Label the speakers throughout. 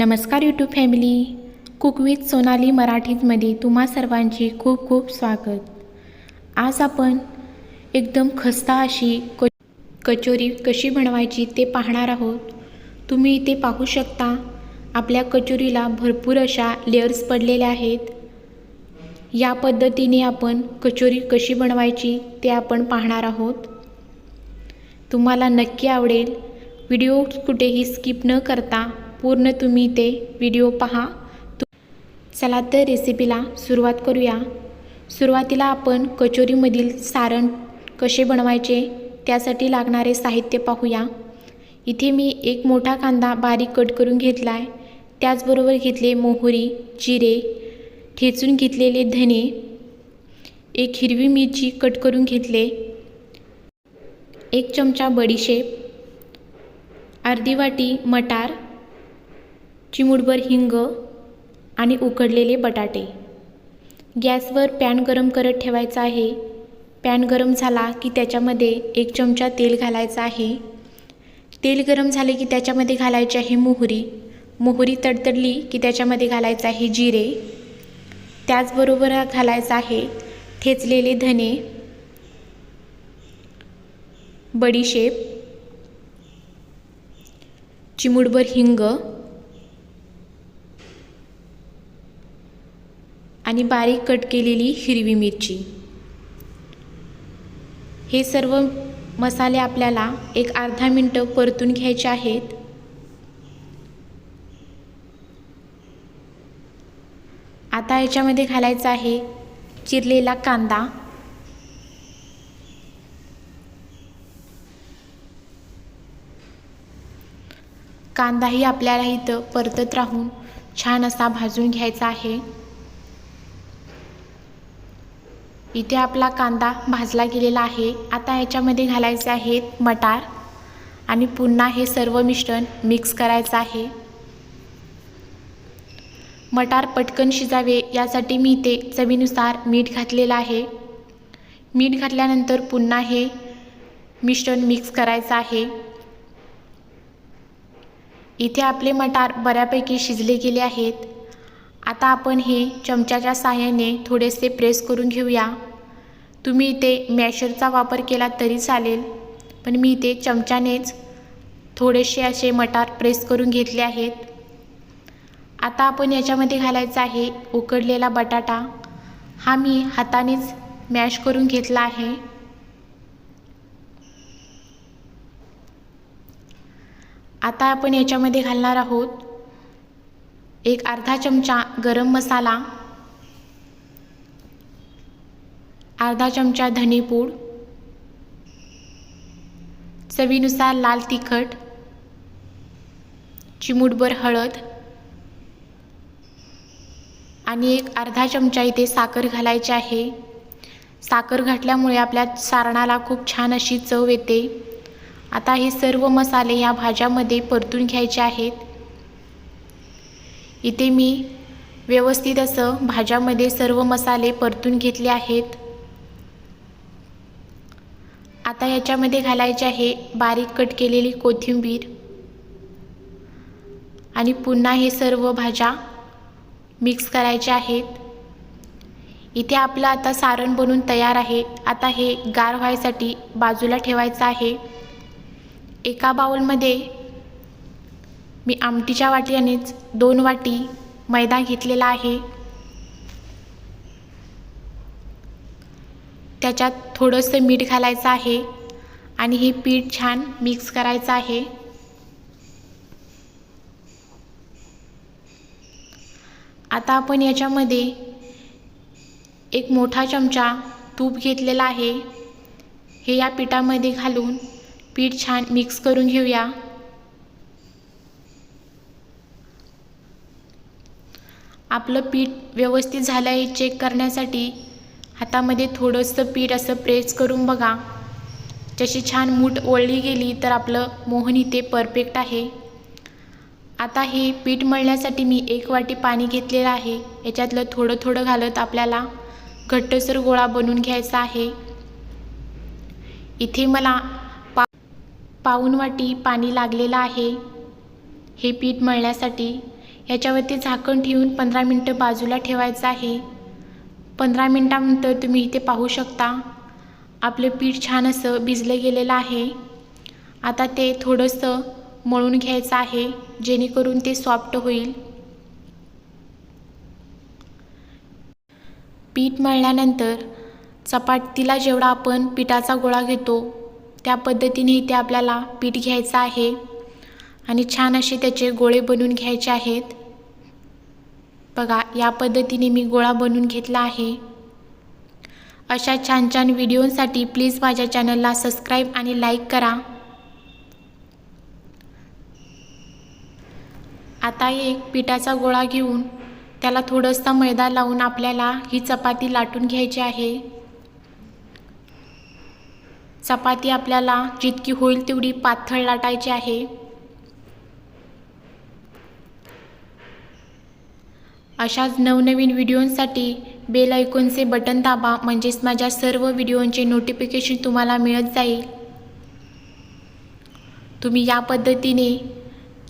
Speaker 1: नमस्कार YouTube family cook with Sonali मराठीतमध्ये तुम्हा सर्वांचे खूप खूप स्वागत. आज आपण एकदम खस्ता अशी क कचोरी कशी बनवायची ते पाहणार आहोत. तुम्ही इथे पाहू शकता आपल्या कचोरीला भरपूर अशा लेअर्स पडलेल्या आहेत. या पद्धतीने आपण कचोरी कशी बनवायची ते आपण पाहणार आहोत. तुम्हाला नक्की आवडेल. व्हिडिओ कुठेही स्किप न करता पूर्ण तुम्ही ते व्हिडिओ पहा. चला तर रेसिपीला सुरुवात करूया. सुरुवातीला आपण कचोरीमधील सारण कसे बनवायचे त्यासाठी लागणारे साहित्य पाहूया. इथे मी एक मोठा कांदा बारीक कट करून घेतला आहे त्याचबरोबर घेतले मोहरी जिरे ठेचून घेतलेले धने एक हिरवी मिरची कट करून घेतले एक चमचा बडीशेप अर्धी वाटी मटार चिमूटभर हिंग आणि उकडलेले बटाटे. गॅसवर पॅन गरम करत ठेवायचा आहे. पॅन गरम झाला की त्याच्यामध्ये एक चमचा तेल घालायचा आहे. तेल गरम झाले की त्याच्यामध्ये घालायचे आहे मोहरी. मोहरी तडतडली की त्याच्यामध्ये घालायचं आहे जिरे. त्याचबरोबर घालायचं आहे ठेचलेले धने. बडीशेप. चिमूटभर हिंग. आणि बारीक कट केलेली हिरवी मिरची. हे सर्व मसाले आपल्याला एक अर्धा मिनटं परतून घ्यायचे आहेत. आता याच्यामध्ये घालायचा आहे चिरलेला कांदा. कांदाही आपल्याला इथं परतत राहून छान असा भाजून घ्यायचा आहे. इथे आपला कांदा भाजला गेलेला आहे. आता याच्यामध्ये घालायचे आहेत मटार आणि पुन्हा हे सर्व मिश्रण मिक्स करायचं आहे. मटार पटकन शिजावे यासाठी मी इथे चवीनुसार मीठ घातलेलं आहे. मीठ घातल्यानंतर पुन्हा हे मिश्रण मिक्स करायचं आहे. इथे आपले मटार बऱ्यापैकी शिजले गेले आहेत. आता आपण हे चमच्याच्या साहाय्याने थोडेसे प्रेस करून घेऊया. तुम्ही इथे मॅशरचा वापर केला तरी चालेल पण मी इथे चमच्यानेच थोडेसे असे मटार प्रेस करून घेतले आहेत. आता आपण याच्यामध्ये घालायचा आहे उकडलेला बटाटा. हा मी हातानेच मॅश करून घेतला आहे. आता आपण याच्यामध्ये घालणार आहोत एक अर्धा चमचा गरम मसाला अर्धा चमचा धनेपूड चवीनुसार लाल तिखट चिमूटभर हळद आणि एक अर्धा चमचा इथे साखर घालायची आहे. साखर घातल्यामुळे आपल्या सारणाला खूप छान अशी चव येते. आता हे सर्व मसाले ह्या भाज्यामध्ये परतून घ्यायचे आहेत. इथे मी व्यवस्थित असं भाज्यामध्ये सर्व मसाले परतून घेतले आहेत. आता याच्यामध्ये घालायचे आहे बारीक कट केलेली कोथिंबीर. आणि पुन्हा हे सर्व भाज्या मिक्स करायच्या आहेत. इथे आपलं आता सारण बनून तयार आहे. आता हे गार व्हायसाठी बाजूला ठेवायचं आहे. एका बाउलमध्ये मी आमटीच्या वाटीनेच दोन वाटी मैदा घेतलेला आहे. त्याच्यात थोडंसं मीठ घालायचं आहे आणि हे पीठ छान मिक्स करायचं आहे. आता आपण याच्यामध्ये एक मोठा चमचा तूप घेतलेला आहे. हे या पिठामध्ये घालून पीठ छान मिक्स करून घेऊया. आपलं पीठ व्यवस्थित झालं आहे चेक करण्यासाठी. हातामध्ये थोडंसं पीठ असं प्रेस करून बघा. जशी छान मूठ ओळली गेली तर आपलं मोहन इथे परफेक्ट आहे. आता हे पीठ मळण्यासाठी मी एक वाटी पाणी घेतलेलं आहे. याच्यातलं थोडं थोडं घालत आपल्याला घट्टसर गोळा बनवून घ्यायचा आहे. इथे मला पा पाऊण वाटी पाणी लागलेलं आहे. हे पीठ मळण्यासाठी. याच्यावरती झाकण ठेवून पंधरा मिनटं बाजूला ठेवायचं आहे. पंधरा मिनटानंतर तुम्ही इथे पाहू शकता आपलं पीठ छान असं भिजलं गेलेलं आहे. आता ते थोडंसं मळून घ्यायचं आहे जेणेकरून ते सॉफ्ट होईल. पीठ मळल्यानंतर चपातीला जेवढा आपण पिठाचा गोळा घेतो त्या पद्धतीने इथे आपल्याला पीठ घ्यायचं आहे. आणि छान असे त्याचे गोळे बनवून घ्यायचे आहेत. बघा या पद्धतीने मी गोळा बनवून घेतला आहे. अशा छान छान व्हिडिओसाठी प्लीज माझ्या चॅनलला सबस्क्राईब आणि लाईक करा. आता एक पिठाचा गोळा घेऊन त्याला थोडंसं मैदा लावून आपल्याला ही चपाती लाटून घ्यायची आहे. चपाती आपल्याला जितकी होईल तेवढी पातळ लाटायची आहे. अशाच नवनवीन व्हिडिओंसाठी बेल आयकॉनचे बटन दाबा म्हणजेच माझ्या सर्व व्हिडिओंचे नोटिफिकेशन तुम्हाला मिळत जाईल. तुम्ही या पद्धतीने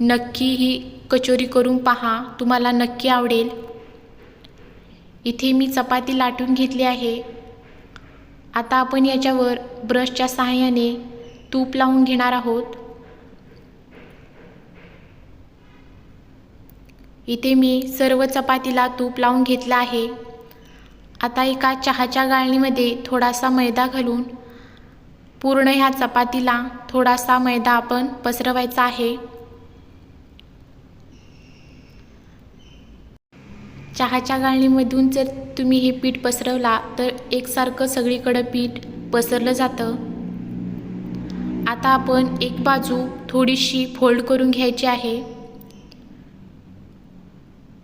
Speaker 1: नक्की ही कचोरी करून पहा तुम्हाला नक्की आवडेल. इथे मी चपाती लाटून घेतली आहे. आता आपण याच्यावर ब्रशच्या सहाय्याने तूप लावून घेणार आहोत. इथे मी सर्व चपातीला तूप लावून घेतलं आहे. आता एका चहाच्या गाळणीमध्ये थोडासा मैदा घालून पूर्ण ह्या चपातीला थोडासा मैदा आपण पसरवायचा आहे. चहाच्या गाळणीमधून जर तुम्ही हे पीठ पसरवला तर एकसारखं सगळीकडं पीठ पसरलं जातं. आता आपण एक बाजू थोडीशी फोल्ड करून घ्यायची आहे.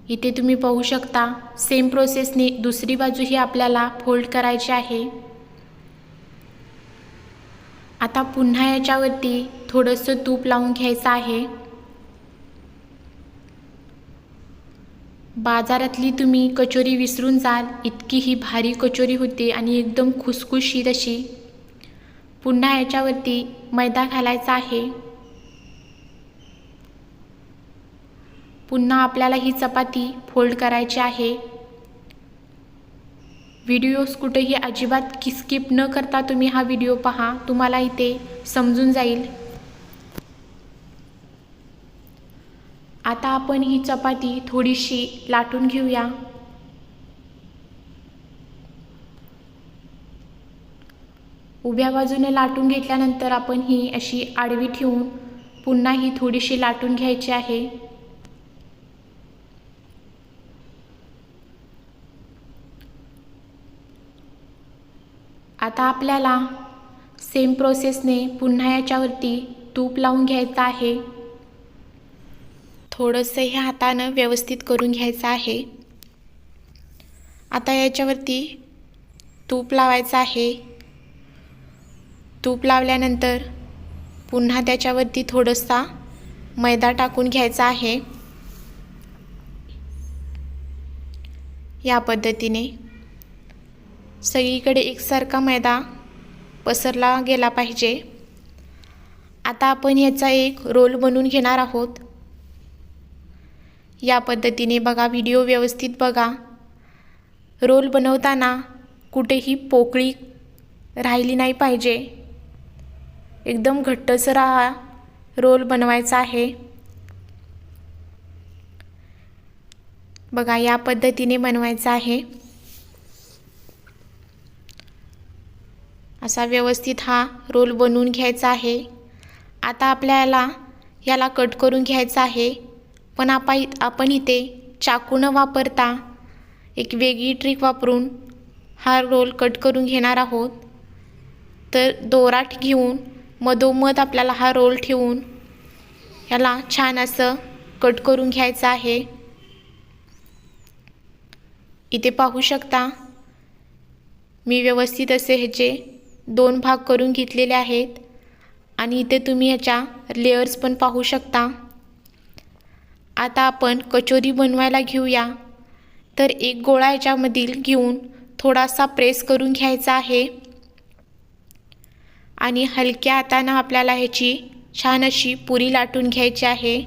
Speaker 1: इथे तुम्ही पाहू शकता सेम प्रोसेसने दुसरी बाजूही आपल्याला फोल्ड करायची आहे. आता पुन्हा याच्यावरती थोडंसं तूप लावून घ्यायचं आहे. बाजारातली तुम्ही कचोरी विसरून जाल इतकी ही भारी कचोरी होते आणि एकदम खुसखुशीत अशी. पुन्हा याच्यावरती मैदा घालायचा आहे. पुन्हा आपल्याला ही चपाती फोल्ड करायची आहे. व्हिडिओज कुठेही अजिबात की स्किप न करता तुम्ही हा व्हिडिओ पहा तुम्हाला इथे समजून जाईल. आता आपण ही चपाती थोडीशी लाटून घेऊया. उभ्या बाजूने लाटून घेतल्यानंतर आपण ही अशी आडवी ठेवून पुन्हा ही थोडीशी लाटून घ्यायची आहे. आता आपल्याला सेम प्रोसेसने पुन्हा याच्यावरती तूप लावून घ्यायचं आहे. थोडंसं हे हातानं व्यवस्थित करून घ्यायचं आहे. आता याच्यावरती तूप लावायचं आहे. तूप लावल्यानंतर पुन्हा त्याच्यावरती थोडंसा मैदा टाकून घ्यायचा आहे. या पद्धतीने सगळीकडे एकसारखा मैदा पसरला गेला पाहिजे. आता आपण याचा एक रोल बनवून घेणार आहोत. या पद्धतीने बघा व्हिडिओ व्यवस्थित बघा. रोल बनवताना कुठेही पोकळी राहिली नाही पाहिजे. एकदम घट्टसर हा रोल बनवायचा आहे. बघा या पद्धतीने बनवायचा आहे. असा व्यवस्थित हा रोल बनवून घ्यायचा आहे. आता आपल्याला याला कट करून घ्यायचा आहे. पण आपा आपण इथे चाकू न वापरता एक वेगळी ट्रिक वापरून हा रोल कट करून घेणार आहोत. तर दोराट घेऊन मधोमध आपल्याला हा रोल ठेवून याला छान असं कट करून घ्यायचं आहे. इथे पाहू शकता मी व्यवस्थित असे ह्याचे दोन भाग करून घेतलेले आहेत. आणि इथे तुम्ही ह्याच्या लेयर्स पण पाहू शकता. आता आपण कचोरी बनवायला घेऊया. तर एक गोळा याच्यामधील घेऊन थोडासा प्रेस करून घ्यायचा आहे. आणि हलक्या हातानं आपल्याला ह्याची छान अशी पुरी लाटून घ्यायची आहे.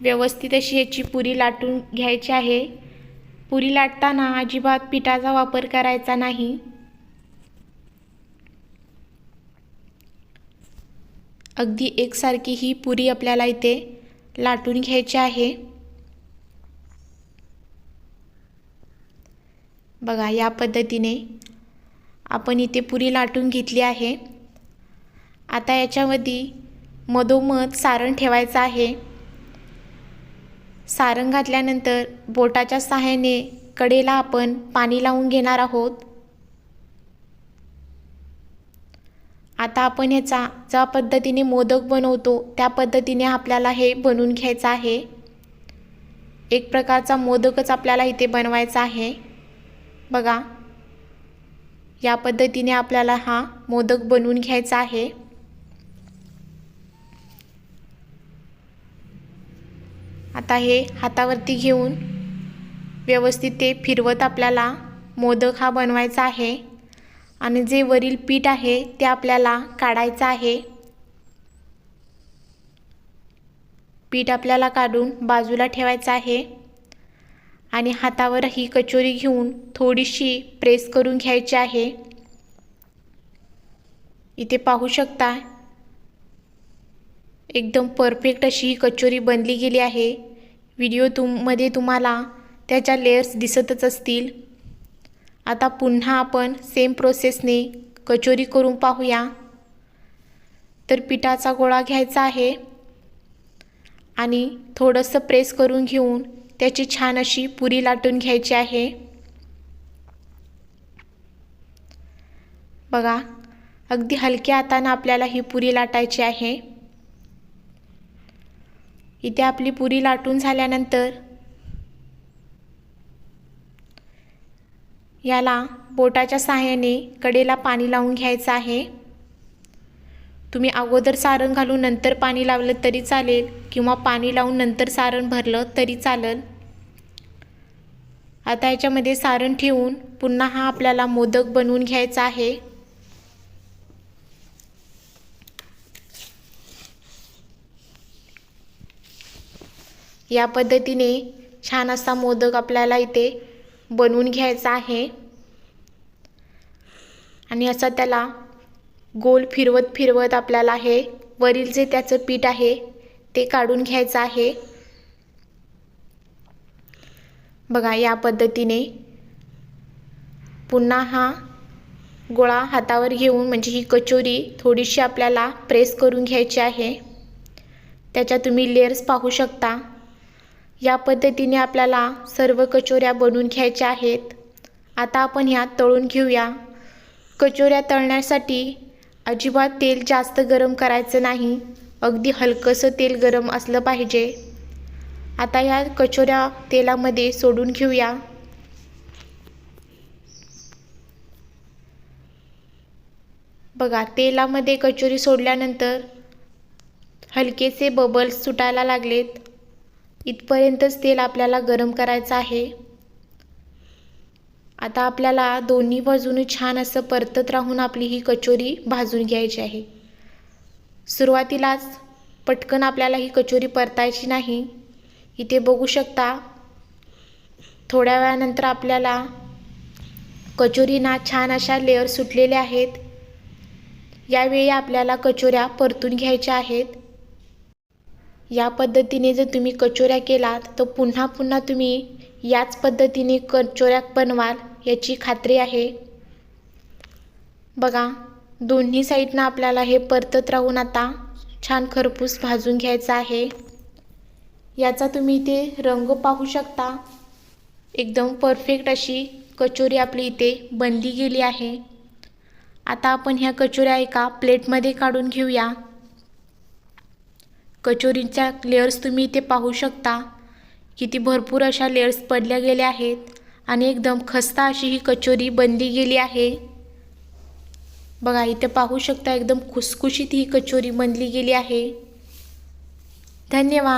Speaker 1: व्यवस्थित अशी ह्याची पुरी लाटून घ्यायची आहे. पुरी लाटताना अजिबात पिठाचा वापर करायचा नाही. अगदी एकसारखी ही पुरी आपल्याला इथे लाटून घ्यायची आहे. बघा या पद्धतीने आपण इथे पुरी लाटून घेतली आहे. आता याच्यामध्ये मधोमध सारण ठेवायचं आहे. सारण घातल्यानंतर बोटाच्या सहाय्याने कडेला आपण पाणी लावून घेणार आहोत. आता आपण ह्याचा ज्या पद्धतीने मोदक बनवतो त्या पद्धतीने आपल्याला हे बनवून घ्यायचं आहे. एक प्रकारचा मोदकच आपल्याला इथे बनवायचा आहे. बघा या पद्धतीने आपल्याला हा मोदक बनवून घ्यायचा आहे. आता हे हातावरती घेऊन व्यवस्थित ते फिरवत आपल्याला मोदक हा बनवायचा आहे. आणि जे वरील पीठ आहे ते आपल्याला काढायचं आहे. पीठ आपल्याला काढून बाजूला ठेवायचं आहे. आणि हातावर ही कचोरी घेऊन थोडीशी प्रेस करून घ्यायची आहे. इथे पाहू शकता एकदम परफेक्ट अशी ही कचोरी बनली गेली आहे. व्हिडिओ तुममध्ये तुम्हाला त्याच्या लेयर्स दिसतच असतील. आता पुन्हा आपण सेम प्रोसेसने कचोरी करून पाहूया. तर पिठाचा गोळा घ्यायचा आहे. आणि थोडंसं प्रेस करून घेऊन त्याची छान अशी पुरी लाटून घ्यायची आहे. बघा अगदी हलक्या हातानं आपल्याला ही पुरी लाटायची आहे. इथे आपली पुरी लाटून झाल्यानंतर याला बोटाच्या सहाय्याने कडेला पाणी लावून घ्यायचं आहे. तुम्ही अगोदर सारण घालून नंतर पाणी लावलं तरी चालेल किंवा पाणी लावून नंतर सारण भरलं तरी चालेल. आता याच्यामध्ये सारण ठेवून पुन्हा हा आपल्याला मोदक बनवून घ्यायचा आहे. या पद्धतीने छान असा मोदक आपल्याला इथे बनवून घ्यायचा आहे. आणि असा त्याला गोल फिरवत फिरवत आपल्याला हे वरील जे त्याचं पीठ आहे ते काढून घ्यायचं आहे. बघा या पद्धतीने पुन्हा हा गोळा हातावर घेऊन म्हणजे ही कचोरी थोडीशी आपल्याला प्रेस करून घ्यायची आहे. त्याच्या तुम्ही लेअर्स पाहू शकता. या पद्धतीने आपल्याला सर्व कचोऱ्या बनवून घ्यायच्या आहेत. आता आपण ह्या तळून घेऊया. कचोऱ्या तळण्यासाठी अजिबात तेल जास्त गरम करायचं नाही. अगदी हलकंसं तेल गरम असलं पाहिजे. आता ह्या कचोऱ्या तेलामध्ये सोडून घेऊया. बघा तेलामध्ये कचोरी सोडल्यानंतर हलकेसे बबल्स सुटायला लागलेत. इथपर्यंतच तेल आपल्याला गरम करायचं आहे. आता आपल्याला दोन्ही बाजूने छान असं परतत राहून आपली ही कचोरी भाजून घ्यायची आहे. सुरुवातीलाच पटकन आपल्याला ही कचोरी परतायची नाही. इथे बघू शकता थोड्या वेळानंतर आपल्याला कचोरीना छान अशा लेअर सुटलेल्या आहेत. यावेळी आपल्याला कचोऱ्या परतून घ्यायच्या आहेत. या पद्धतीने जर तुम्ही कचोऱ्या केलात तर पुन्हा पुन्हा तुम्ही याच पद्धतीने कचोऱ्या बनवाल याची खात्री आहे. बघा दोन्ही साईडनं आपल्याला हे परतत राहून आता छान खरपूस भाजून घ्यायचं आहे. याचा तुम्ही इथे रंग पाहू शकता. एकदम परफेक्ट अशी कचोरी आपली इथे बनली गेली आहे. आता आपण ह्या कचोऱ्या एका प्लेटमध्ये काढून घेऊया. कचोरीच्या लेअर्स तुम्ही इथे पाहू शकता. किती भरपूर अशा लेयर्स पडल्या गेल्या आहेत आणि एकदम खस्ता अशी ही कचोरी बनली गेली आहे. बघा इथे पाहू शकता एकदम खुसखुशीत ही कचोरी बनली गेली आहे. धन्यवाद.